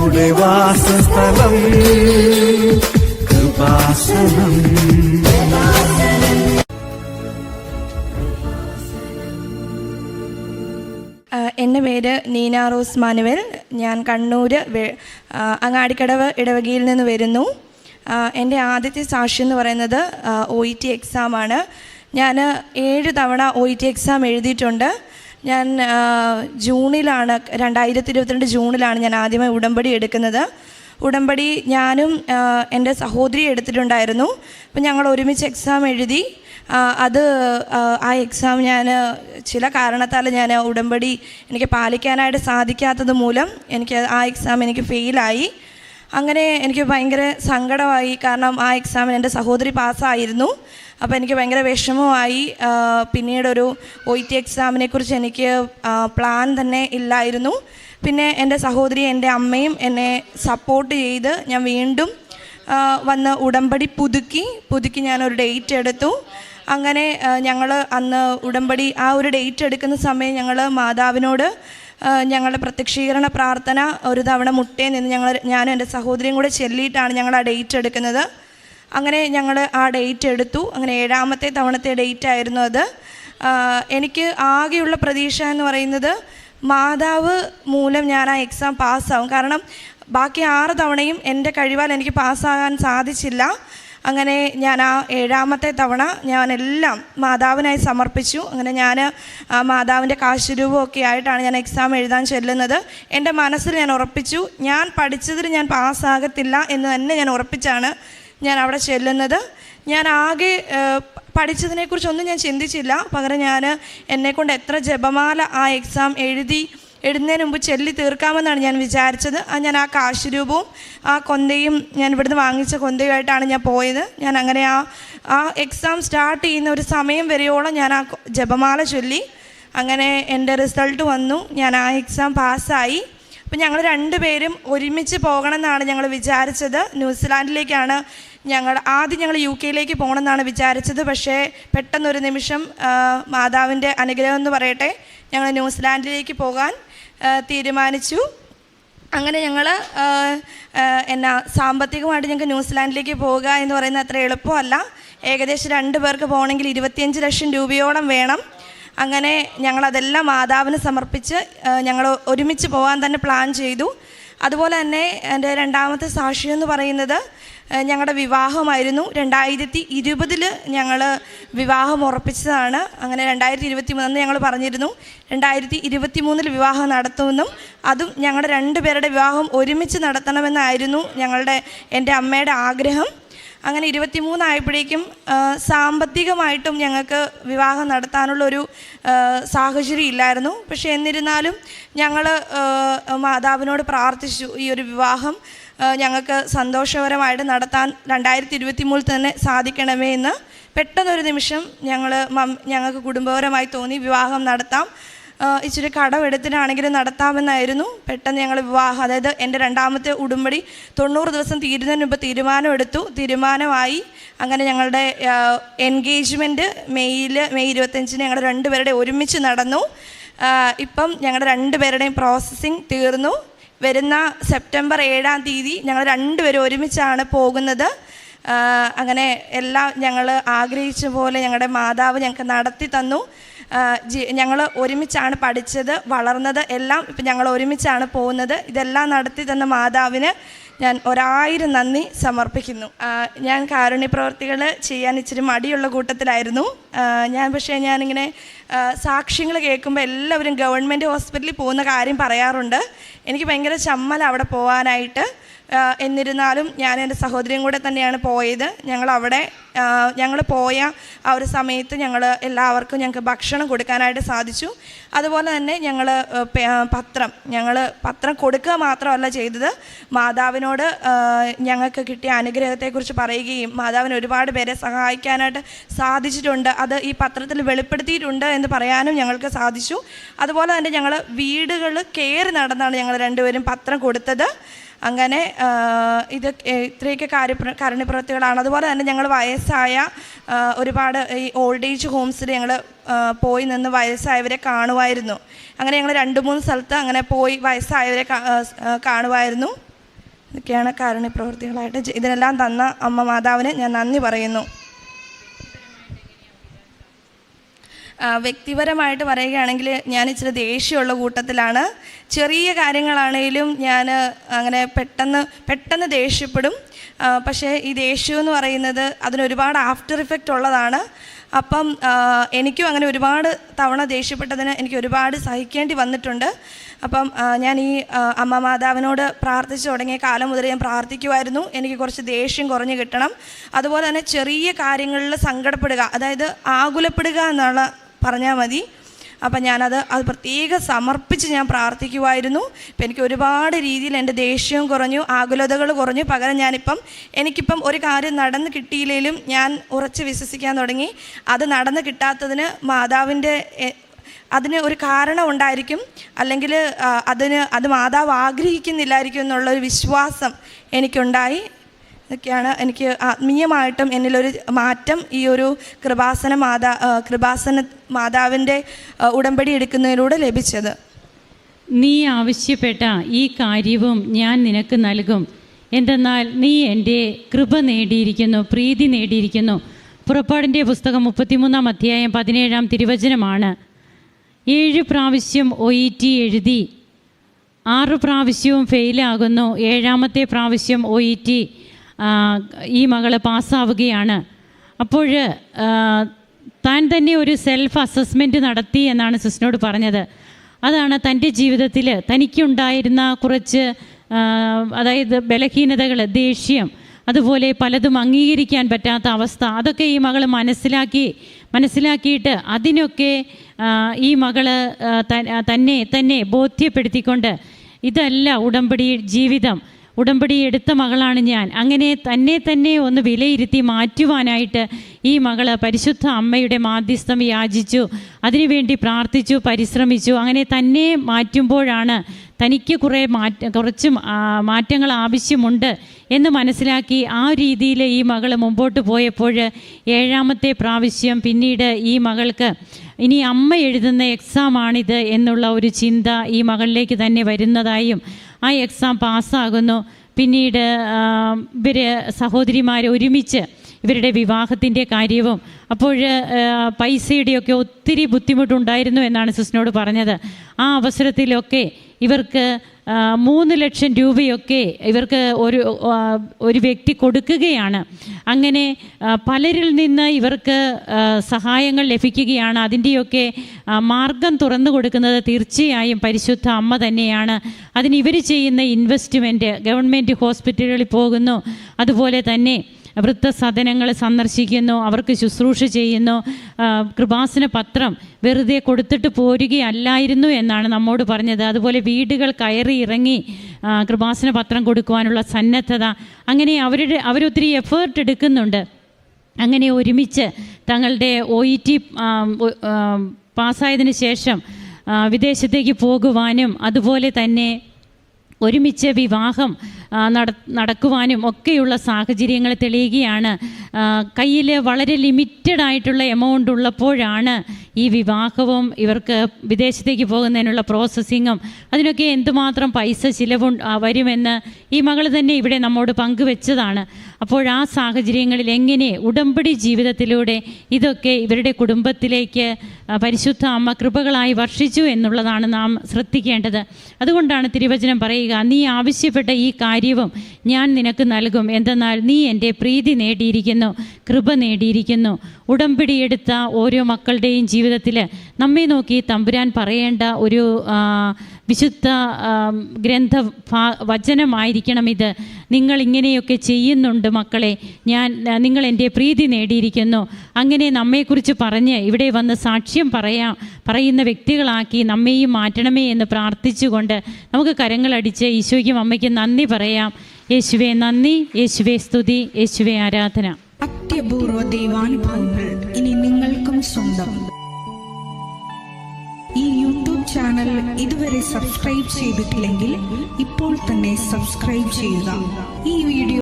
കർത്താവിനുടെ വാസസ്ഥലം. കൃപാസനം. എന്റെ പേര് നീന റോസ് മാനുവൽ. ഞാൻ കണ്ണൂർ അങ്ങാടിക്കടവ് ഇടവകയിൽ നിന്ന് വരുന്നു. എന്റെ ആദ്യത്തെ സാക്ഷി എന്ന് പറയുന്നത് ഒ ഇ ടി എക്സാമാണ് ഞാൻ ഏഴ് തവണ ഒ ഇ ടി എക്സാം എഴുതിയിട്ടുണ്ട്. ഞാൻ ജൂണിലാണ് രണ്ടായിരത്തി ഇരുപത്തിരണ്ട് ജൂണിലാണ് ഞാൻ ആദ്യമായി ഉടമ്പടി എടുക്കുന്നത്. ഉടമ്പടി ഞാനും എന്റെ സഹോദരി എടുത്തിട്ടുണ്ടായിരുന്നു. അപ്പം ഞങ്ങൾ ഒരുമിച്ച് എക്സാം എഴുതി അത് ആ, എക്സാം ഞാൻ ചില കാരണത്താൽ ഞാൻ ഉടമ്പടി എനിക്ക് പാലിക്കാനായിട്ട് സാധിക്കാത്തത് മൂലം എനിക്ക് ആ എക്സാം എനിക്ക് ഫെയിലായി അങ്ങനെ എനിക്ക് ഭയങ്കര സങ്കടമായി. കാരണം ആ എക്സാമിന് എന്റെ സഹോദരി പാസ്സായിരുന്നു അപ്പോൾ എനിക്ക് ഭയങ്കര വിഷമമായി. പിന്നീടൊരു ഒ ടി എക്സാമിനെ കുറിച്ച് എനിക്ക് പ്ലാൻ തന്നെ ഇല്ലായിരുന്നു. പിന്നെ എന്റെ സഹോദരി എന്റെ അമ്മയും എന്നെ സപ്പോർട്ട് ചെയ്ത് ഞാൻ വീണ്ടും വന്ന് ഉടമ്പടി പുതുക്കി പുതുക്കി ഞാനൊരു ഡേറ്റ് എടുത്തു. അങ്ങനെ ഞങ്ങൾ അന്ന് ഉടമ്പടി ആ ഒരു ഡേറ്റ് എടുക്കുന്ന സമയം ഞങ്ങൾ മാതാവിനോട് ഞങ്ങളുടെ പ്രത്യക്ഷീകരണ പ്രാർത്ഥന ഒരു തവണ മുട്ടേ നിന്ന് ഞങ്ങൾ ഞാനും എന്റെ സഹോദരിയും കൂടെ ചെല്ലിയിട്ടാണ് ഞങ്ങൾ ആ ഡേറ്റ് എടുക്കുന്നത്. അങ്ങനെ ഞങ്ങൾ ആ ഡേറ്റ് എടുത്തു. അങ്ങനെ ഏഴാമത്തെ തവണത്തെ ഡേറ്റ് ആയിരുന്നു അത്. എനിക്ക് ആകെയുള്ള പ്രതീക്ഷ എന്ന് പറയുന്നത് മാതാവ് മൂലം ഞാൻ ആ എക്സാം പാസ്സാവും കാരണം ബാക്കി ആറ് തവണയും എന്റെ കഴിവാൽ എനിക്ക് പാസ്സാകാൻ സാധിച്ചില്ല. അങ്ങനെ ഞാൻ ആ ഏഴാമത്തെ തവണ ഞാനെല്ലാം മാതാവിനായി സമർപ്പിച്ചു. അങ്ങനെ ഞാൻ മാതാവിന്റെ കാശുരൂപമൊക്കെ ആയിട്ടാണ് ഞാൻ എക്സാം എഴുതാൻ ചെല്ലുന്നത്. എന്റെ മനസ്സിൽ ഞാൻ ഉറപ്പിച്ചു. ഞാൻ പഠിച്ചതിൽ ഞാൻ പാസ്സാകത്തില്ല എന്ന് തന്നെ ഞാൻ ഉറപ്പിച്ചാണ്. ഞാൻ അവിടെ ചെല്ലുന്നത്. ഞാൻ ആകെ പഠിച്ചതിനെക്കുറിച്ചൊന്നും ഞാൻ ചിന്തിച്ചില്ല. പകരം ഞാൻ എന്നെക്കൊണ്ട് എത്ര ജപമാല ആ എക്സാം എഴുതി എഴുതുന്നതിന് മുമ്പ് ചെല്ലി തീർക്കാമെന്നാണ് ഞാൻ വിചാരിച്ചത്. ഞാൻ ആ കാശുരൂപവും ആ കൊന്തയും ഞാൻ ഇവിടുന്ന് വാങ്ങിച്ച കൊന്തയുമായിട്ടാണ് ഞാൻ പോയത്. ഞാൻ അങ്ങനെ ആ ആ എക്സാം സ്റ്റാർട്ട് ചെയ്യുന്ന ഒരു സമയം വരെയോളം ഞാൻ ആ ജപമാല ചൊല്ലി. അങ്ങനെ എന്റെ റിസൾട്ട് വന്നു. ഞാൻ ആ എക്സാം പാസ്സായി. അപ്പം ഞങ്ങൾ രണ്ടുപേരും ഒരുമിച്ച് പോകണമെന്നാണ് ഞങ്ങൾ വിചാരിച്ചത്. ന്യൂസിലാൻഡിലേക്കാണ് ഞങ്ങൾ ആദ്യം ഞങ്ങൾ യു കെയിലേക്ക് പോകണമെന്നാണ് വിചാരിച്ചത്. പക്ഷേ പെട്ടെന്നൊരു നിമിഷം മാതാവിന്റെ അനുഗ്രഹം എന്ന് പറയട്ടെ ഞങ്ങൾ ന്യൂസിലാൻഡിലേക്ക് പോകാൻ തീരുമാനിച്ചു. അങ്ങനെ ഞങ്ങൾ എന്നാ സാമ്പത്തികമായിട്ട് ഞങ്ങൾക്ക് ന്യൂസിലാൻഡിലേക്ക് പോവുക എന്ന് പറയുന്നത് അത്ര എളുപ്പമല്ല. ഏകദേശം രണ്ട് പേർക്ക് പോകണമെങ്കിൽ ഇരുപത്തിയഞ്ച് ലക്ഷം രൂപയോളം വേണം. അങ്ങനെ ഞങ്ങളതെല്ലാം മാതാവിന് സമർപ്പിച്ച് ഞങ്ങൾ ഒരുമിച്ച് പോകാൻ തന്നെ പ്ലാൻ ചെയ്തു. അതുപോലെ തന്നെ എന്റെ രണ്ടാമത്തെ സാക്ഷ്യം എന്ന് പറയുന്നത് ഞങ്ങളുടെ വിവാഹമായിരുന്നു. രണ്ടായിരത്തി ഇരുപതിൽ ഞങ്ങൾ വിവാഹം ഉറപ്പിച്ചതാണ്. അങ്ങനെ രണ്ടായിരത്തി ഇരുപത്തി മൂന്ന് ഞങ്ങൾ പറഞ്ഞിരുന്നു. രണ്ടായിരത്തി ഇരുപത്തി മൂന്നിൽ വിവാഹം നടത്തുമെന്നും അതും ഞങ്ങളുടെ രണ്ടുപേരുടെ വിവാഹം ഒരുമിച്ച് നടത്തണമെന്നായിരുന്നു ഞങ്ങളുടെ എന്റെ അമ്മയുടെ ആഗ്രഹം. അങ്ങനെ ഇരുപത്തിമൂന്നായപ്പോഴേക്കും സാമ്പത്തികമായിട്ടും ഞങ്ങൾക്ക് വിവാഹം നടത്താനുള്ളൊരു സാഹചര്യം ഇല്ലായിരുന്നു. പക്ഷേ എന്നിരുന്നാലും ഞങ്ങൾ മാതാവിനോട് പ്രാർത്ഥിച്ചു ഈ ഒരു വിവാഹം ഞങ്ങൾക്ക് സന്തോഷകരമായിട്ട് നടത്താൻ രണ്ടായിരത്തി ഇരുപത്തി മൂന്നിൽ തന്നെ സാധിക്കണമേ എന്ന് പെട്ടെന്നൊരു നിമിഷം ഞങ്ങൾ ഞങ്ങൾക്ക് കുടുംബപരമായി തോന്നി വിവാഹം നടത്താം. ഇച്ചിരി കടമെടുത്തിട്ടാണെങ്കിലും നടത്താമെന്നായിരുന്നു. പെട്ടെന്ന് ഞങ്ങൾ വിവാഹം അതായത് എന്റെ രണ്ടാമത്തെ ഉടുമ്പടി തൊണ്ണൂറ് ദിവസം തീരുന്നതിന് മുമ്പ് തീരുമാനമെടുത്തു തീരുമാനമായി അങ്ങനെ ഞങ്ങളുടെ എൻഗേജ്മെന്റ് മെയ്യിൽ മെയ് ഇരുപത്തഞ്ചിന് ഞങ്ങൾ രണ്ടുപേരുടെ ഒരുമിച്ച് നടന്നു. ഇപ്പം ഞങ്ങളുടെ രണ്ടുപേരുടെയും പ്രോസസ്സിങ് തീർന്നു. വരുന്ന സെപ്റ്റംബർ ഏഴാം തീയതി ഞങ്ങൾ രണ്ടുപേരും ഒരുമിച്ചാണ് പോകുന്നത്. അങ്ങനെ എല്ലാം ഞങ്ങൾ ആഗ്രഹിച്ച പോലെ ഞങ്ങളുടെ മാതാവ് ഞങ്ങൾക്ക് നടത്തി തന്നു. ഞങ്ങൾ ഒരുമിച്ചാണ് പഠിച്ചത് വളർന്നത് എല്ലാം ഇപ്പം ഞങ്ങൾ ഒരുമിച്ചാണ് പോകുന്നത്. ഇതെല്ലാം നടത്തി തന്ന മാതാവിന് ഞാൻ ഒരായിരം നന്ദി സമർപ്പിക്കുന്നു. ഞാൻ കാരുണ്യ പ്രവർത്തികൾ ചെയ്യാൻ ഇച്ചിരി മടിയുള്ള കൂട്ടത്തിലായിരുന്നു. ഞാൻ പക്ഷേ ഞാനിങ്ങനെ സാക്ഷ്യങ്ങൾ കേൾക്കുമ്പോൾ എല്ലാവരും ഗവൺമെന്റ് ഹോസ്പിറ്റലിൽ പോകുന്ന കാര്യം പറയാറുണ്ട്. എനിക്ക് ഭയങ്കര ചമ്മൽ അവിടെ പോകാനായിട്ട് എന്നിരുന്നാലും ഞാൻ എന്റെ സഹോദരിയും കൂടെ തന്നെയാണ് പോയത്. ഞങ്ങൾ അവിടെ ഞങ്ങൾ പോയ ആ ഒരു സമയത്ത് ഞങ്ങൾ എല്ലാവർക്കും ഞങ്ങൾക്ക് ഭക്ഷണം കൊടുക്കാനായിട്ട് സാധിച്ചു. അതുപോലെ തന്നെ ഞങ്ങൾ പത്രം ഞങ്ങൾ പത്രം കൊടുക്കുക മാത്രമല്ല ചെയ്തത്. മാതാവിനോട് ഞങ്ങൾക്ക് കിട്ടിയ അനുഗ്രഹത്തെക്കുറിച്ച് പറയുകയും മാതാവിന് ഒരുപാട് പേരെ സഹായിക്കാനായിട്ട് സാധിച്ചിട്ടുണ്ട്. അത് ഈ പത്രത്തിൽ വെളിപ്പെടുത്തിയിട്ടുണ്ട് എന്ന് പറയാനും ഞങ്ങൾക്ക് സാധിച്ചു. അതുപോലെ തന്നെ ഞങ്ങൾ വീടുകൾ കയറി നടന്നാണ് ഞങ്ങൾ രണ്ടുപേരും പത്രം കൊടുത്തത്. അങ്ങനെ ഇത് ഇത്രയൊക്കെ കാര്യ കാരുണ്യപ്രവൃത്തികളാണ് അതുപോലെ തന്നെ ഞങ്ങൾ വയസ്സായ ഒരുപാട് ഈ ഓൾഡ് ഏജ് ഹോംസിൽ ഞങ്ങൾ പോയി നിന്ന് വയസ്സായവരെ കാണുമായിരുന്നു അങ്ങനെ ഞങ്ങൾ രണ്ട് മൂന്ന് സ്ഥലത്ത് അങ്ങനെ പോയി വയസ്സായവരെ കാണുമായിരുന്നു ഇതൊക്കെയാണ് കാരുണ്യപ്രവൃത്തികളായിട്ട് ഇതിനെല്ലാം തന്ന അമ്മ മാതാവിന് ഞാൻ നന്ദി പറയുന്നു ആ, വ്യക്തിപരമായിട്ട് പറയുകയാണെങ്കിൽ ഞാൻ ഇച്ചിരി ദേഷ്യമുള്ള കൂട്ടത്തിലാണ്. ചെറിയ കാര്യങ്ങളാണെങ്കിലും ഞാൻ അങ്ങനെ പെട്ടെന്ന് പെട്ടെന്ന് ദേഷ്യപ്പെടും. പക്ഷേ ഈ ദേഷ്യം എന്ന് പറയുന്നത് അതിനൊരുപാട് ആഫ്റ്റർ ഇഫക്റ്റ് ഉള്ളതാണ്. അപ്പം എനിക്കും അങ്ങനെ ഒരുപാട് തവണ ദേഷ്യപ്പെട്ടതിന് എനിക്ക് ഒരുപാട് സഹിക്കേണ്ടി വന്നിട്ടുണ്ട്. അപ്പം ഞാൻ ഈ അമ്മ മാതാവിനോട് പ്രാർത്ഥിച്ചു തുടങ്ങിയ കാലം മുതൽ ഞാൻ പ്രാർത്ഥിക്കുമായിരുന്നു എനിക്ക് കുറച്ച് ദേഷ്യം കുറഞ്ഞു കിട്ടണം. അതുപോലെ തന്നെ ചെറിയ കാര്യങ്ങളിൽ സങ്കടപ്പെടുക അതായത് ആകുലപ്പെടുക എന്നുള്ള പറഞ്ഞാൽ മതി. അപ്പം ഞാനത് അത് പ്രത്യേകം സമർപ്പിച്ച് ഞാൻ പ്രാർത്ഥിക്കുമായിരുന്നു ഇപ്പം എനിക്ക് ഒരുപാട് രീതിയിൽ എന്റെ ദേഷ്യവും കുറഞ്ഞു ആകുലതകൾ കുറഞ്ഞു. പകരം ഞാനിപ്പം എനിക്കിപ്പം ഒരു കാര്യം നടന്ന് കിട്ടിയില്ലെങ്കിലും ഞാൻ ഉറച്ച് വിശ്വസിക്കാൻ തുടങ്ങി. അത് നടന്ന് കിട്ടാത്തതിന് മാതാവിന്റെ അതിന് ഒരു കാരണം ഉണ്ടായിരിക്കും. അല്ലെങ്കിൽ അതിന് അത് മാതാവ് ആഗ്രഹിക്കുന്നില്ലായിരിക്കും എന്നുള്ളൊരു വിശ്വാസം എനിക്കുണ്ടായി. ഇതൊക്കെയാണ് എനിക്ക് ആത്മീയമായിട്ടും എന്നിലൊരു മാറ്റം ഈ ഒരു കൃപാസന മാതാ കൃപാസന മാതാവിന്റെ ഉടമ്പടി എടുക്കുന്നതിലൂടെ ലഭിച്ചത്. നീ ആവശ്യപ്പെട്ട ഈ കാര്യവും ഞാൻ നിനക്ക് നൽകും. എന്തെന്നാൽ നീ എന്റെ കൃപ നേടിയിരിക്കുന്നു പ്രീതി നേടിയിരിക്കുന്നു. പുറപ്പാടിന്റെ പുസ്തകം മുപ്പത്തിമൂന്നാം അധ്യായം പതിനേഴാം തിരുവചനമാണ്. ഏഴ് പ്രാവശ്യം ഒ ഇ ടി എഴുതി. ആറ് പ്രാവശ്യവും ഫെയിലാകുന്നു. ഏഴാമത്തെ പ്രാവശ്യം ഒ ഇ ടി ഈ മകൾ പാസ്സാവുകയാണ്. അപ്പോൾ താൻ തന്നെ ഒരു സെൽഫ് അസസ്മെന്റ് നടത്തി എന്നാണ് സിസ്റ്റിനോട് പറഞ്ഞത്. അതാണ് തന്റെ ജീവിതത്തിൽ തനിക്കുണ്ടായിരുന്ന കുറച്ച് അതായത് ബലഹീനതകൾ ദേഷ്യം അതുപോലെ പലതും അംഗീകരിക്കാൻ പറ്റാത്ത അവസ്ഥ അതൊക്കെ ഈ മകൾ മനസ്സിലാക്കി മനസ്സിലാക്കിയിട്ട് അതിനൊക്കെ ഈ ആ, തന്നെ തന്നെ ബോധ്യപ്പെടുത്തിക്കൊണ്ട് ഇതല്ല ഉടമ്പടി ജീവിതം. ഉടമ്പടി എടുത്ത മകളാണ് ഞാൻ. അങ്ങനെ തന്നെ തന്നെ ഒന്ന് വിലയിരുത്തി മാറ്റുവാനായിട്ട് ഈ മകൾ പരിശുദ്ധ അമ്മയുടെ മാധ്യസ്ഥം യാചിച്ചു. അതിനുവേണ്ടി പ്രാർത്ഥിച്ചു പരിശ്രമിച്ചു. അങ്ങനെ തന്നെ മാറ്റുമ്പോഴാണ് തനിക്ക് കുറേ മാറ്റ കുറച്ച് മാറ്റങ്ങൾ ആവശ്യമുണ്ട് എന്ന് മനസ്സിലാക്കി ആ രീതിയിൽ ഈ മകൾ മുമ്പോട്ട് പോയപ്പോൾ ഏഴാമത്തെ പ്രാവശ്യം പിന്നീട് ഈ മകൾക്ക് ഇനി അമ്മ എഴുതുന്ന എക്സാമാണിത് എന്നുള്ള ഒരു ചിന്ത ഈ മകളിലേക്ക് തന്നെ വരുന്നതായും ആ എക്സാം പാസ്സാകുന്നു. പിന്നീട് ഇവർ സഹോദരിമാർ ഒരുമിച്ച് ഇവരുടെ വിവാഹത്തിന്റെ കാര്യവും അപ്പോൾ പൈസയുടെയൊക്കെ ഒത്തിരി ബുദ്ധിമുട്ടുണ്ടായിരുന്നു എന്നാണ് സിസ്റ്റിനോട് പറഞ്ഞത്. ആ അവസരത്തിലൊക്കെ ഇവർക്ക് മൂന്ന് ലക്ഷം രൂപയൊക്കെ ഇവർക്ക് ഒരു ഒരു വ്യക്തി കൊടുക്കുകയാണ്. അങ്ങനെ പലരിൽ നിന്ന് ഇവർക്ക് സഹായങ്ങൾ ലഭിക്കുകയാണ്. അതിന്റെയൊക്കെ മാർഗം തുറന്നു കൊടുക്കുന്നത് തീർച്ചയായും പരിശുദ്ധ അമ്മ തന്നെയാണ്. അതിന് ഇവർ ചെയ്യുന്ന ഇൻവെസ്റ്റ്മെന്റ് ഗവൺമെന്റ് ഹോസ്പിറ്റലുകളിൽ പോകുന്നു. അതുപോലെ തന്നെ വൃദ്ധസദനങ്ങൾ സന്ദർശിക്കുന്നു അവർക്ക് ശുശ്രൂഷ ചെയ്യുന്നു. കൃപാസന പത്രം വെറുതെ കൊടുത്തിട്ട് പോരുകയല്ലായിരുന്നു എന്നാണ് നമ്മോട് പറഞ്ഞത്. അതുപോലെ വീടുകൾ കയറി ഇറങ്ങി കൃപാസന പത്രം കൊടുക്കുവാനുള്ള സന്നദ്ധത. അങ്ങനെ അവരുടെ അവരൊത്തിരി എഫേർട്ട് എടുക്കുന്നുണ്ട്. അങ്ങനെ ഒരുമിച്ച് തങ്ങളുടെ ഒ ഇ ടി പാസ്സായതിനു ശേഷം വിദേശത്തേക്ക് പോകുവാനും അതുപോലെ തന്നെ ഒരുമിച്ച് വിവാഹം നട നടക്കുവാനും ഒക്കെയുള്ള സാഹചര്യങ്ങൾ തെളിയുകയാണ്. കയ്യിൽ വളരെ ലിമിറ്റഡ് ആയിട്ടുള്ള എമൗണ്ട് ഉള്ളപ്പോഴാണ് ഈ വിവാഹവും ഇവർക്ക് വിദേശത്തേക്ക് പോകുന്നതിനുള്ള പ്രോസസ്സിങ്ങും അതിനൊക്കെ എന്തുമാത്രം പൈസ ചിലവ് വരുമെന്ന് ഈ മകൾ തന്നെ ഇവിടെ നമ്മോട് പങ്കുവെച്ചതാണ്. അപ്പോൾ ആ സാഹചര്യങ്ങളിൽ എങ്ങനെ ഉടമ്പടി ജീവിതത്തിലൂടെ ഇതൊക്കെ ഇവരുടെ കുടുംബത്തിലേക്ക് പരിശുദ്ധ അമ്മ കൃപകളായി വർഷിച്ചു എന്നുള്ളതാണ് നാം ശ്രദ്ധിക്കേണ്ടത്. അതുകൊണ്ടാണ് തിരുവചനം പറയുക നീ ആവശ്യപ്പെട്ട ഈ കാര്യവും ഞാൻ നിനക്ക് നൽകും. എന്തെന്നാൽ നീ എന്റെ പ്രീതി നേടിയിരിക്കുന്നു കൃപ നേടിയിരിക്കുന്നു. ഉടമ്പടി എടുത്ത ഓരോ മക്കളുടെയും ജീവിതത്തിൽ നമ്മെ നോക്കി തമ്പുരാൻ പറയേണ്ട ഒരു വിശുദ്ധ ഗ്രന്ഥ വചനമായിരിക്കണം ഇത്. നിങ്ങൾ ഇങ്ങനെയൊക്കെ ചെയ്യുന്നുണ്ട് മക്കളെ. ഞാൻ നിങ്ങൾ എന്റെ പ്രീതി നേടിയിരിക്കുന്നു. അങ്ങനെ നമ്മെക്കുറിച്ച് പറഞ്ഞ് ഇവിടെ വന്ന് സാക്ഷ്യം പറയാം പറയുന്ന വ്യക്തികളാക്കി നമ്മെയും മാറ്റണമേ എന്ന് പ്രാർത്ഥിച്ചുകൊണ്ട് നമുക്ക് കരങ്ങളടിച്ച് ഈശോയ്ക്കും അമ്മയ്ക്കും നന്ദി പറയാം. യേശുവെ നന്ദി യേശുവെ സ്തുതി യേശുവെ ആരാധന. അത്യപൂർവ ദൈവാനുഭവങ്ങൾ ഇനി നിങ്ങൾക്കും സ്വന്തം. യൂട്യൂബ് ചാനൽ ഇതുവരെ സബ്സ്ക്രൈബ് ചെയ്തിട്ടില്ലെങ്കിൽ ഇപ്പോൾ തന്നെ സബ്സ്ക്രൈബ് ചെയ്യുക. ഈ വീഡിയോ